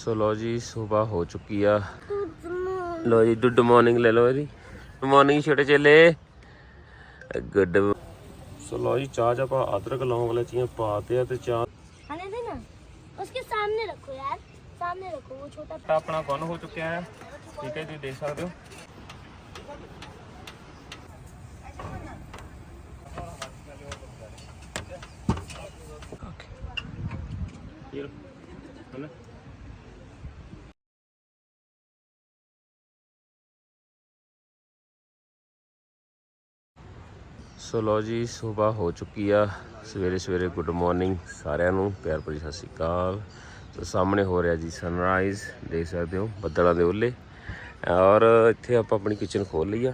ਸੋ ਲੋ ਜੀ ਸਵੇਰ ਹੋ ਚੁੱਕੀ ਆ। ਲੋ ਜੀ ਗੁੱਡ ਮਾਰਨਿੰਗ ਲੈ ਲਓ ਜੀ ਮਾਰਨਿੰਗ ਛੋਟੇ ਚੇਲੇ। ਗੁੱਡ ਸੋ ਲੋ ਜੀ ਚਾਹ ਚ ਆਪਾਂ ਅਦਰਕ ਲੌਂਗ ਲੈਚੀਆਂ ਪਾਤੇ ਆ ਤੇ ਚਾਹ ਹਣੇ ਦੇ ਨਾ? ਉਸਕੇ ਸਾਹਮਣੇ ਰੱਖੋ ਯਾਰ। ਸਾਹਮਣੇ ਰੱਖੋ ਉਹ ਛੋਟਾ ਆਪਣਾ ਕੌਨ ਹੋ ਚੁੱਕਿਆ ਹੈ। ਠੀਕ ਹੈ ਜੀ ਦੇਖ ਸਕਦੇ ਹੋ। ਸੋ ਲੋ ਜੀ ਸਵੇਰ ਹੋ ਚੁੱਕੀ ਆ। ਸਵੇਰੇ ਸਵੇਰੇ ਗੁੱਡ ਮਾਰਨਿੰਗ ਸਾਰਿਆਂ ਨੂੰ ਪਿਆਰ ਭਰੀ ਸਤਿ ਸ਼੍ਰੀ ਅਕਾਲ। ਸੋ ਸਾਹਮਣੇ ਹੋ ਰਿਹਾ ਜੀ ਸਨਰਾਈਜ਼ ਦੇਖ ਸਕਦੇ ਹੋ ਬੱਦਲਾਂ ਦੇ ਉੱਲੇ ਔਰ ਇੱਥੇ ਆਪਾਂ ਆਪਣੀ ਕਿਚਨ ਖੋਲ ਲਈ ਆ।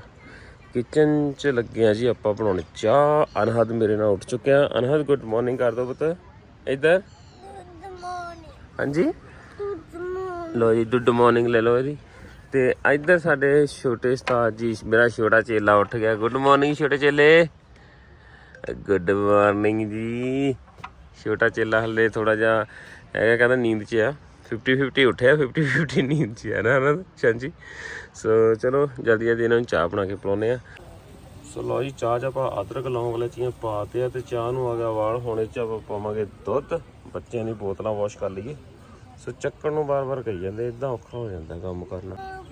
ਕਿਚਨ 'ਚ ਲੱਗੇ ਆ ਜੀ ਆਪਾਂ ਬਣਾਉਣੇ ਚਾਹ। ਅਨਹਦ ਮੇਰੇ ਨਾਲ ਉੱਠ ਚੁੱਕਿਆ। ਅਨਹਦ ਗੁੱਡ ਮਾਰਨਿੰਗ ਕਰ ਦੋ ਪੁੱਤ। ਇੱਧਰ? ਹਾਂਜੀ? ਲੋ ਜੀ ਗੁੱਡ ਮਾਰਨਿੰਗ ਲੈ ਲਓ ਜੀ ਤੇ ਇੱਧਰ ਸਾਡੇ ਛੋਟੇ ਸਤਾਜ ਜੀ ਮੇਰਾ ਛੋਟਾ ਚੇਲਾ ਉੱਠ ਗਿਆ। ਗੁੱਡ ਮਾਰਨਿੰਗ ਛੋਟੇ ਚੇਲੇ। ਗੁੱਡ ਮਾਰਨਿੰਗ ਜੀ। ਛੋਟਾ ਚੇਲਾ ਹਲੇ ਥੋੜਾ ਜਿਹਾ ਹੈਗਾ, ਕਹਿੰਦਾ ਨੀਂਦ 'ਚ ਆ। 50 50 ਉੱਠਿਆ 50 50 ਨੀਂਦ 'ਚ ਆ ਨਾ ਨਾ ਸ਼ਾਂਜੀ? ਸੋ ਚਲੋ, ਜਲਦੀ ਜਲਦੀ ਇਹਨਾਂ ਨੂੰ ਚਾਹ ਬਣਾ ਕੇ ਪਿਲਾਉਂਦੇ ਆ ਸੋ ਲਓ ਜੀ, ਚਾਹ ਚ ਆਪਾਂ ਅਦਰਕ, ਲੌਂਗ ਲੈਚੀਆਂ ਪਾਤੇ ਆ ਤੇ ਚਾਹ ਨੂੰ ਆ ਗਿਆ ਵਾਲ ਹੁਣੇ ਚ ਆਪਾਂ ਪਾਵਾਂਗੇ ਦੁੱਧ। ਬੱਚਿਆਂ ਦੀ ਬੋਤਲਾਂ ਵਾਸ਼ ਕਰ ਲਈਏ। ਸੋ ਚੱਕਣ ਨੂੰ ਬਾਰ-ਬਾਰ ਕਹੀ ਜਾਂਦੇ ਇਦਾਂ ਔਖਾ ਹੋ ਜਾਂਦਾ ਕੰਮ ਕਰਨਾ।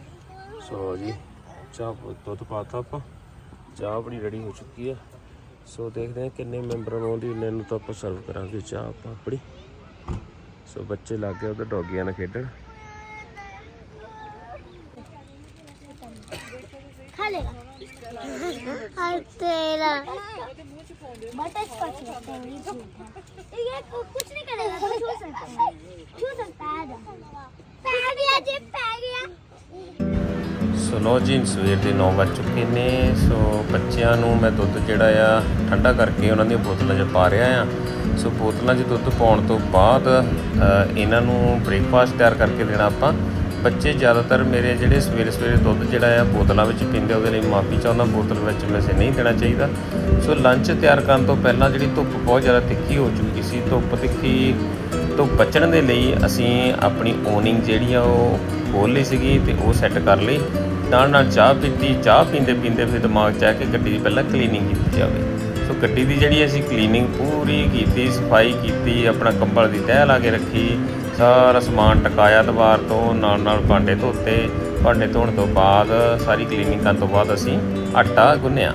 ਸੋ ਲਓ ਜੀ, ਚਾਹ ਪ- ਦੁੱਧ ਪਾਤਾ ਆਪਾਂ। ਚਾਹ ਆਪਣੀ ਰੈਡੀ ਹੋ ਚੁੱਕੀ ਆ। ਸੋ ਦੇਖਦੇ ਹਾਂ ਕਿੰਨੇ ਮੈਂਬਰਾਂ ਨੂੰ ਆਉਂਦੀ ਉਹਨਾਂ ਨੂੰ ਤਾਂ ਆਪਾਂ ਸਰਵ ਕਰਾਂਗੇ ਚਾਹ ਆਪਾਂ ਆਪਣੀ। ਸੋ ਬੱਚੇ ਲੱਗ ਗਏ ਉਹਦੇ ਡੋਗੀਆਂ ਨਾਲ ਖੇਡਣ। ਸੋ ਲੋ ਜੀ, ਸਵੇਰ ਦੇ 9 ਵੱਜ ਚੁੱਕੇ ਨੇ, ਸੋ ਬੱਚਿਆਂ ਨੂੰ ਮੈਂ ਦੁੱਧ ਜਿਹੜਾ ਆ, ਠੰਡਾ ਕਰਕੇ ਉਹਨਾਂ ਦੀਆਂ ਬੋਤਲਾਂ 'ਚ ਪਾ ਰਿਹਾ ਆ। ਸੋ ਬੋਤਲਾਂ 'ਚ ਦੁੱਧ ਪਾਉਣ ਤੋਂ ਬਾਅਦ ਇਹਨਾਂ ਨੂੰ ਬ੍ਰੇਕਫਾਸਟ ਤਿਆਰ ਕਰਕੇ ਦੇਣਾ ਆਪਾਂ। ਬੱਚੇ ਜ਼ਿਆਦਾਤਰ ਮੇਰੇ ਜਿਹੜੇ ਸਵੇਰੇ ਸਵੇਰੇ ਦੁੱਧ ਜਿਹੜਾ ਆ, ਬੋਤਲਾਂ ਵਿੱਚ ਪੀਂਦੇ ਉਹਦੇ ਲਈ ਮਾਫੀ ਚਾਹੁੰਦਾ, ਬੋਤਲ ਵਿੱਚ ਵੈਸੇ ਨਹੀਂ ਦੇਣਾ ਚਾਹੀਦਾ। ਸੋ ਲੰਚ ਤਿਆਰ ਕਰਨ ਤੋਂ ਪਹਿਲਾਂ ਜਿਹੜੀ ਧੁੱਪ ਬਹੁਤ ਜ਼ਿਆਦਾ ਤਿੱਖੀ ਹੋ ਚੁੱਕੀ ਸੀ, ਧੁੱਪ ਤਿੱਖੀ ਤੋਂ ਬਚਣ ਦੇ ਲਈ ਅਸੀਂ ਆਪਣੀ ਓਨਿੰਗ ਜਿਹੜੀ ਆ, ਉਹ ਖੋਲ ਲਈ ਸੀਗੀ ਤੇ ਉਹ ਸੈੱਟ ਕਰ ਲਈ। ਨਾਲ ਨਾਲ ਚਾਹ ਪੀਤੀ ਚਾਹ ਪੀਂਦੇ ਪੀਂਦੇ ਫਿਰ ਦਿਮਾਗ 'ਚ ਆ ਕੇ ਗੱਡੀ ਦੀ ਪਹਿਲਾਂ ਕਲੀਨਿੰਗ ਕੀਤੀ ਜਾਵੇ। ਸੋ ਗੱਡੀ ਦੀ ਜਿਹੜੀ ਅਸੀਂ ਕਲੀਨਿੰਗ ਪੂਰੀ ਕੀਤੀ, ਸਫ਼ਾਈ ਕੀਤੀ, ਆਪਣਾ ਕੰਬਲ ਦੀ ਤਹਿ ਲਾ ਕੇ ਰੱਖੀ, ਸਾਰਾ ਸਮਾਨ ਟਕਾਇਆ ਦੀਵਾਰ ਤੋਂ, ਨਾਲ ਨਾਲ ਭਾਂਡੇ ਧੋਤੇ। ਭਾਂਡੇ ਧੋਣ ਤੋਂ ਬਾਅਦ ਸਾਰੀ ਕਲੀਨਿੰਗ ਕਰਨ ਤੋਂ ਬਾਅਦ ਅਸੀਂ ਆਟਾ ਗੁੰਨਿਆ।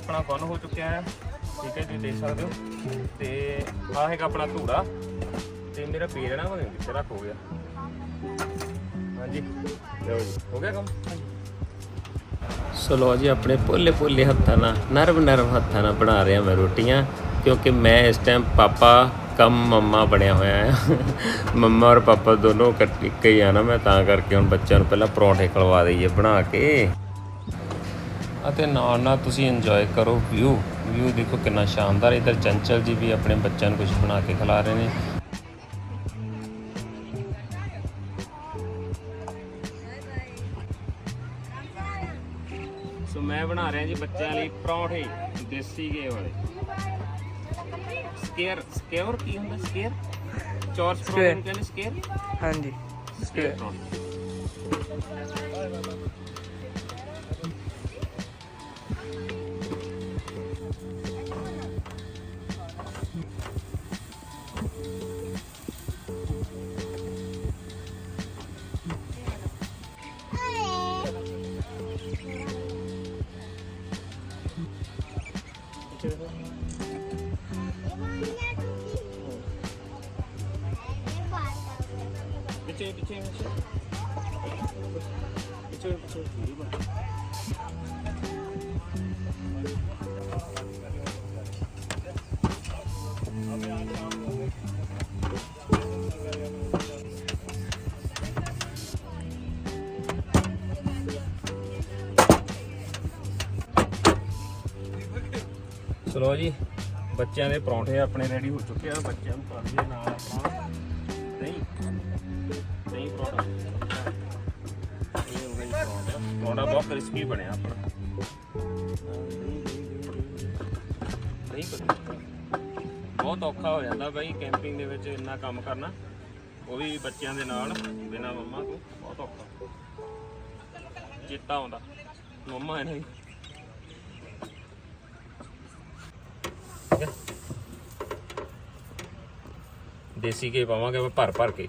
ਆਪਣਾ ਗੁੰਨ ਹੋ ਚੁੱਕਿਆ ਹੈ। ਠੀਕ ਹੈ ਜੀ, ਦੇਖ ਸਕਦੇ ਹੋ। ਤੇ ਆਹ ਹੈਗਾ ਆਪਣਾ ਧੂੜਾ। ਤੇ ਮੇਰਾ ਬੇਲਣਾ ਬਣ ਕਿੱਥੇ ਰੱਖ ਹੋ ਗਿਆ। ਹਾਂਜੀ। ਲਓ ਜੀ, ਹੋ ਗਿਆ ਕੰਮ? ਸੋ ਲੋ ਜੀ, ਆਪਣੇ ਪੋਲੇ ਪੋਲੇ ਹੱਥਾਂ ਨਾਲ, ਨਰਮ ਨਰਮ ਹੱਥਾਂ ਨਾਲ ਬਣਾ ਰਿਹਾ ਮੈਂ ਰੋਟੀਆਂ, ਕਿਉਂਕਿ ਮੈਂ ਇਸ ਟਾਈਮ ਪਾਪਾ ਕਮ ਮੰਮਾ ਬਣਿਆ ਹੋਇਆ ਆ ਮੰਮਾ ਔਰ ਪਾਪਾ ਦੋਨੋਂ ਇਕੱਠੇ ਇੱਕ ਹੀ ਆ ਨਾ ਮੈਂ, ਤਾਂ ਕਰਕੇ ਹੁਣ ਬੱਚਿਆਂ ਨੂੰ ਪਹਿਲਾਂ ਪਰੌਂਠੇ ਖਲਵਾ ਦਈਏ, ਬਣਾ ਕੇ। ਅਤੇ ਨਾਲ ਨਾਲ ਤੁਸੀਂ ਇੰਜੋਏ ਕਰੋ ਵਿਊ ਵਿਊ ਦੇਖੋ ਕਿੰਨਾ ਸ਼ਾਨਦਾਰ ਇਧਰ ਚੰਚਲ ਜੀ ਵੀ ਆਪਣੇ ਬੱਚਿਆਂ ਨੂੰ ਕੁਝ ਬਣਾ ਕੇ ਖਿਲਾ ਰਹੇ ਨੇ। ਸੋ ਮੈਂ ਬਣਾ ਰਿਹਾ ਜੀ ਬੱਚਿਆਂ ਲਈ ਪਰੌਂਠੇ ਦੇਸੀ ਘੇ ਵਾਲੇ। ਸਕੇਅਰ ਸਕੇਅਰ ਕੀ ਹੁੰਦਾ? ਸਕੇਅਰ ਚੌਰਸ ਪਰੌਂਠੇ ਨੂੰ ਕਹਿੰਦੇ ਸਕੇਅਰ ਹਾਂਜੀ। ਸਕੇਅਰ ਪਰੌਂਠੇ। ਪਿੱਛੇ ਪਿੱਛੇ ਪਿੱਛੇ। ਪਿੱਛੇ ਚਲੋ ਜੀ, ਬੱਚਿਆਂ ਦੇ ਪਰੌਂਠੇ ਆਪਣੇ ਰੈਡੀ ਹੋ ਚੁੱਕੇ ਆ, ਬੱਚਿਆਂ ਨੂੰ ਕਰ ਦਈਏ ਨਾਲ ਆਪਾਂ। ਨਹੀਂ ਪਰੌਂਠਾ ਇਹ ਹੋ ਗਈ ਪਰੌਂਠਾ ਪਰੌਂਠਾ ਬਹੁਤ ਕ੍ਰਿਸਪੀ ਬਣਿਆ ਆਪਣਾ। ਨਹੀਂ ਬਹੁਤ ਔਖਾ ਹੋ ਜਾਂਦਾ ਬਾਈ ਕੈਂਪਿੰਗ ਦੇ ਵਿੱਚ ਇੰਨਾ ਕੰਮ ਕਰਨਾ। ਉਹ ਵੀ ਬੱਚਿਆਂ ਦੇ ਨਾਲ, ਬਿਨਾ ਮੰਮਾ ਤੋਂ, ਬਹੁਤ ਔਖਾ। ਚੇਤਾ ਆਉਂਦਾ, ਮੰਮਾ ਹੈ ਨਹੀਂ ਦੇਸੀ ਘੇ ਪਾਵਾਂਗੇ ਭਰ ਭਰ ਕੇ।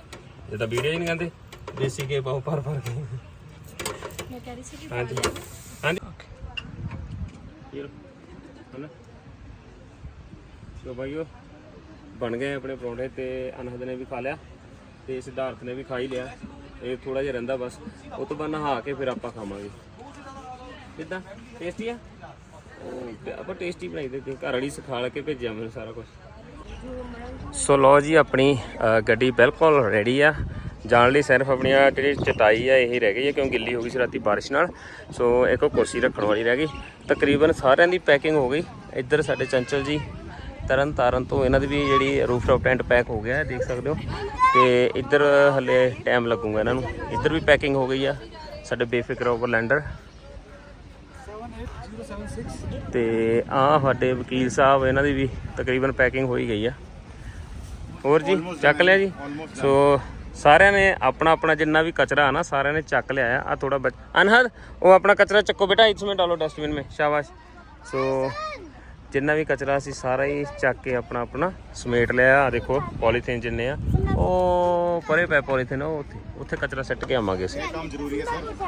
ਜਿੱਦਾਂ ਵੀਡੀਓ ਨਹੀਂ ਕਹਿੰਦੇ ਦੇਸੀ ਘੇ ਪਾਓ ਭਰ ਭਰ ਕੇ। ਮੈਂ ਕਹਿ ਰਹੀ ਸੀ ਕਿ ਹਾਂਜੀ। ਹਾਂਜੀ। ਇਹ ਲਓ ਹਨਾ? ਸੋ ਭਾਈਓ ਬਣ ਗਏ ਆਪਣੇ ਪਰੌਂਠੇ ਤੇ ਅਨਹਦ ਨੇ ਵੀ ਖਾ ਲਿਆ ਤੇ ਸਿਧਾਰਥ ਨੇ ਵੀ ਖਾ ਹੀ ਲਿਆ। ਇਹ ਥੋੜਾ ਜਿਹਾ ਰਹਿੰਦਾ ਬਸ। ਉਹ ਤੋਂ ਬਾਅਦ ਨਹਾ ਕੇ ਫਿਰ ਆਪਾਂ ਖਾਵਾਂਗੇ। ਕਿੱਦਾਂ? ਟੇਸਟੀ ਆ? ਉਹ ਤੇ ਆਪਾਂ ਟੇਸਟੀ ਬਣਾਈ ਦਿੱਤੀ ਘਰ ਵਾਲੀ ਸਿਖਾ ਕੇ ਭੇਜਿਆ ਮੈਨੂੰ ਸਾਰਾ ਕੁਝ ਸੋ ਲੋ ਜੀ, ਆਪਣੀ ਗੱਡੀ ਬਿਲਕੁਲ ਰੈਡੀ ਆ। ਜਾਣ ਲਈ ਸਿਰਫ ਆਪਣੀ ਜਿਹੜੀ ਚਟਾਈ ਆ, ਇਹੀ ਰਹਿ ਗਈ ਹੈ ਕਿਉਂ ਗਿੱਲੀ ਹੋ ਗਈ ਸੀ ਰਾਤੀ ਬਾਰਿਸ਼ ਨਾਲ। ਸੋ ਇੱਕ ਕੁਰਸੀ ਰੱਖਣ ਵਾਲੀ ਰਹਿ ਗਈ। ਤਕਰੀਬਨ ਸਾਰਿਆਂ ਦੀ ਪੈਕਿੰਗ ਹੋ ਗਈ। ਇੱਧਰ ਸਾਡੇ ਚੰਚਲ ਜੀ, ਤਰਨ ਤਾਰਨ ਤੋਂ ਇਹਨਾਂ ਦੀ ਵੀ ਜਿਹੜੀ ਰੂਫ ਟੌਪ ਟੈਂਟ ਪੈਕ ਹੋ ਗਿਆ, ਦੇਖ ਸਕਦੇ ਹੋ। ਤੇ ਇੱਧਰ ਹਲੇ ਟਾਈਮ ਲੱਗੂਗਾ ਇਹਨਾਂ ਨੂੰ। ਇੱਧਰ ਵੀ ਪੈਕਿੰਗ ਹੋ ਗਈ ਆ, ਸਾਡੇ ਬੇਫਿਕਰ ਓਵਰਲੈਂਡਰ ਤੇ ਆਹ ਸਾਡੇ ਵਕੀਲ ਸਾਹਿਬ ਇਹਨਾਂ ਦੀ ਵੀ ਤਕਰੀਬਨ ਪੈਕਿੰਗ ਹੋਈ ਗਈ ਆ। ਹੋਰ ਜੀ ਚੱਕ ਲਿਆ ਜੀ? ਸੋ ਸਾਰਿਆਂ ਨੇ ਆਪਣਾ ਆਪਣਾ ਜਿੰਨਾ ਵੀ ਕਚਰਾ ਆ ਨਾ ਸਾਰਿਆਂ ਨੇ ਚੱਕ ਲਿਆ ਆ। ਆ ਥੋੜਾ ਅਨਹਦ ਉਹ ਆਪਣਾ ਕਚਰਾ ਚੱਕੋ ਬੇਟਾ ਇਸ ਵਿੱਚ ਡਾਲੋ ਡਸਟਬਿਨ ਵਿੱਚ ਸ਼ਾਬਾਸ਼। ਸੋ ਜਿੰਨਾ ਵੀ ਕਚਰਾ ਸੀ ਸਾਰਾ ਹੀ ਚੱਕ ਕੇ ਆਪਣਾ ਆਪਣਾ ਸਮੇਟ ਲਿਆ। ਆ ਦੇਖੋ ਪੋਲੀਥੀਨ ਜਿੰਨੇ ਆ। ਉਹ ਪਰੇ ਪੈ ਪੋਲੀਥੀਨ ਉਹ ਉੱਥੇ ਉੱਥੇ ਕਚਰਾ ਸੱਟ ਕੇ ਆਵਾਂਗੇ ਅਸੀਂ।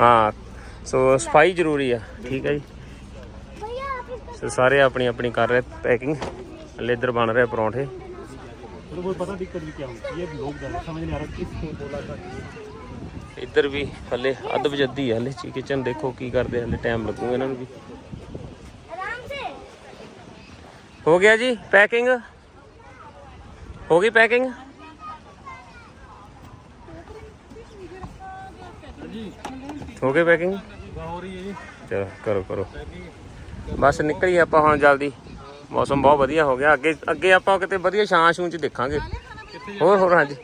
ਹਾਂ ਸੋ ਸਫ਼ਾਈ ਜ਼ਰੂਰੀ ਆ। ਠੀਕ ਹੈ ਜੀ। ਤੇ ਸਾਰੇ ਆਪਣੀ ਆਪਣੀ ਕਰ ਰਹੇ ਪੈਕਿੰਗ। ਹਲੇ ਇਧਰ ਬਣ ਰਹੇ ਪਰੌਂਠੇ। ਤੁਹਾਨੂੰ ਵੀ ਇੱਧਰ ਵੀ ਹਲੇ ਅੱਧ ਵਜਦੀ ਹੈ ਹਲੇ ਚੀ ਕਿਚਨ ਦੇਖੋ ਕੀ ਕਰਦੇ ਹਲੇ ਟਾਈਮ ਲੱਗੂਗਾ ਇਹਨਾਂ ਨੂੰ ਵੀ। ਹੋ ਗਿਆ ਜੀ ਪੈਕਿੰਗ? ਹੋ ਗਈ ਪੈਕਿੰਗ? ਹੋ ਗਈ ਪੈਕਿੰਗ? ਹੋ ਰਹੀ ਹੈ ਜੀ। ਚਲੋ ਕਰੋ ਕਰੋ। ਬਸ ਨਿਕਲੀ ਆਪਾਂ ਹੁਣ ਜਲਦੀ। ਮੌਸਮ ਬਹੁਤ ਵਧੀਆ ਹੋ ਗਿਆ। ਅੱਗੇ ਅੱਗੇ ਆਪਾਂ ਕਿਤੇ ਵਧੀਆ ਛਾਂ ਛੂੰ ਚ ਦੇਖਾਂਗੇ। ਹੋਰ ਹੋਰ ਹਾਂਜੀ।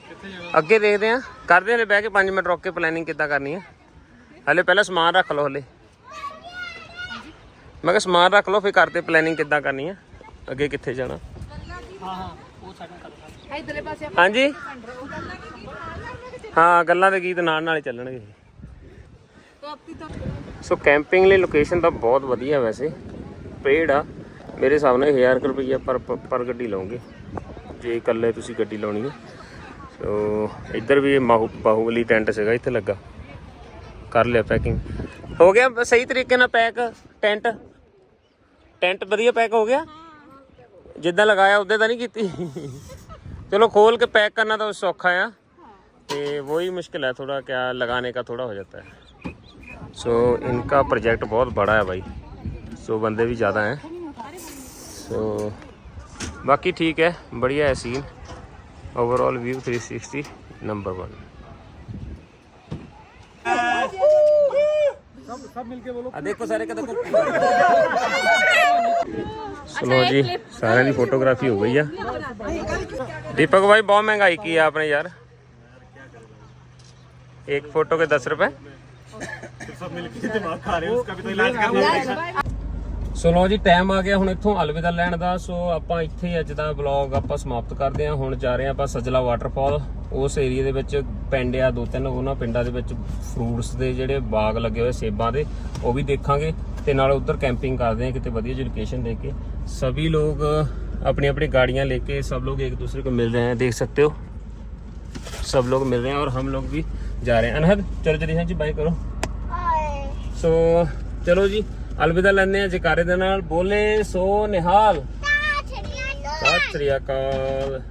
ਅੱਗੇ ਦੇਖਦੇ ਆਂ ਕਰਦੇ ਹਲੇ ਬਹਿ ਕੇ 5 ਮਿੰਟ ਰੁਕ ਕੇ ਪਲੈਨਿੰਗ ਕਿੱਦਾਂ ਕਰਨੀ ਹੈ ਹਲੇ ਪਹਿਲਾਂ ਸਮਾਨ ਰੱਖ ਲਓ ਹਲੇ। ਮੈਂ ਕਿਹਾ ਸਮਾਨ ਰੱਖ ਲਓ ਫਿਰ ਕਰਦੇ ਪਲੈਨਿੰਗ ਕਿੱਦਾਂ ਕਰਨੀ ਹੈ ਅੱਗੇ ਕਿੱਥੇ ਜਾਣਾ। ਹਾਂਜੀ। ਹਾਂ ਗੱਲਾਂ ਦੇ ਗੀਤ ਨਾਲ ਨਾਲ ਹੀ ਚੱਲਣਗੇ। ਸੋ ਕੈਂਪਿੰਗ ਲਈ ਲੋਕੇਸ਼ਨ ਤਾਂ ਬਹੁਤ ਵਧੀਆ ਵੈਸੇ। ਪੇਡ ਆ। ਮੇਰੇ ਹਿਸਾਬ ਨਾਲ 1000 ਰੁਪਈਆ ਪਰ ਪਰ ਗੱਡੀ ਲਾਉਂਗੇ ਜੇ ਇਕੱਲੇ ਤੁਸੀਂ ਗੱਡੀ ਲਾਉਣੀ ਹੈ ਸੋ ਇੱਧਰ ਵੀ ਇਹ ਬਾਹੂਬਲੀ ਟੈਂਟ ਸੀਗਾ, ਇੱਥੇ ਲੱਗਾ। ਕਰ ਲਿਆ ਪੈਕਿੰਗ ਹੋ ਗਿਆ ਸਹੀ ਤਰੀਕੇ ਨਾਲ ਪੈਕ ਟੈਂਟ? ਟੈਂਟ ਵਧੀਆ ਪੈਕ ਹੋ ਗਿਆ? ਜਿੱਦਾਂ ਲਗਾਇਆ, ਉਦਾਂ ਤਾਂ ਨਹੀਂ ਕੀਤੀ। ਚਲੋ, ਖੋਲ ਕੇ ਪੈਕ ਕਰਨਾ ਤਾਂ ਸੌਖਾ ਆ। ਤੇ ਵਹੀ ਮੁਸ਼ਕਿਲ ਹੈ ਥੋੜਾ ਕਿਆ ਲਗਾਣੇ ਦਾ ਥੋੜਾ ਹੋ ਜਾਂਦਾ ਹੈ। ਸੋ ਇਨਕਾ ਪ੍ਰੋਜੈਕਟ ਬਹੁਤ ਬੜਾ ਹੈ ਬਾਈ। सो बंदे भी ज़्यादा हैं। सो बाकी ठीक है बढ़िया है scene overall view 360 number one सब मिलके बोलो देखो सारे का सुनो जी सारे की फोटोग्राफी हो गई है। दीपक भाई बहुत महँगाई की है आपने यार। एक फ़ोटो के दस रुपए। सब मिलके दिमाग खा रहे हैं उसका भी तो इलाज करना ਸੋ ਲੋ ਜੀ ਟਾਈਮ ਆ ਗਿਆ ਹੁਣ ਇੱਥੋਂ ਅਲਵਿਦਾ ਲੈਣ ਦਾ। ਸੋ ਆਪਾਂ ਇੱਥੇ ਅੱਜ ਦਾ ਵਲੌਗ ਆਪਾਂ ਸਮਾਪਤ ਕਰਦੇ ਹਾਂ। ਹੁਣ ਜਾ ਰਹੇ ਹਾਂ ਆਪਾਂ ਸਜਲਾ ਵਾਟਰਫਾਲ ਉਸ ਏਰੀਆ ਦੇ ਵਿੱਚ ਪਿੰਡ ਆ ਦੋ ਤਿੰਨ ਉਹਨਾਂ ਪਿੰਡਾਂ ਦੇ ਵਿੱਚ ਫਰੂਟਸ ਦੇ ਜਿਹੜੇ ਬਾਗ ਲੱਗੇ ਹੋਏ ਸੇਬਾਂ ਦੇ ਉਹ ਵੀ ਦੇਖਾਂਗੇ। ਤੇ ਨਾਲ ਉਧਰ ਕੈਂਪਿੰਗ ਕਰਦੇ ਹਾਂ ਕਿਤੇ ਵਧੀਆ ਜਿਹੀ ਲੋਕੇਸ਼ਨ ਦੇ ਕੇ। ਸਭੀ ਲੋਗ अपनी अपनी गाड़ियाँ लेके सब लोग एक दूसरे को मिल रहे हैं देख सकते हो सब लोग मिल रहे हैं और हम लोग भी जा रहे हैं अनहद चलो चलिए जी बाय करो सो ਸੋ ਚਲੋ ਜੀ। ਅਲਵਿਦਾ ਲੈਂਦੇ ਆ ਜਕਾਰੇ ਦੇ ਨਾਲ। ਬੋਲੇ ਸੋ ਨਿਹਾਲ। ਸਤਿ ਸ੍ਰੀ ਅਕਾਲ।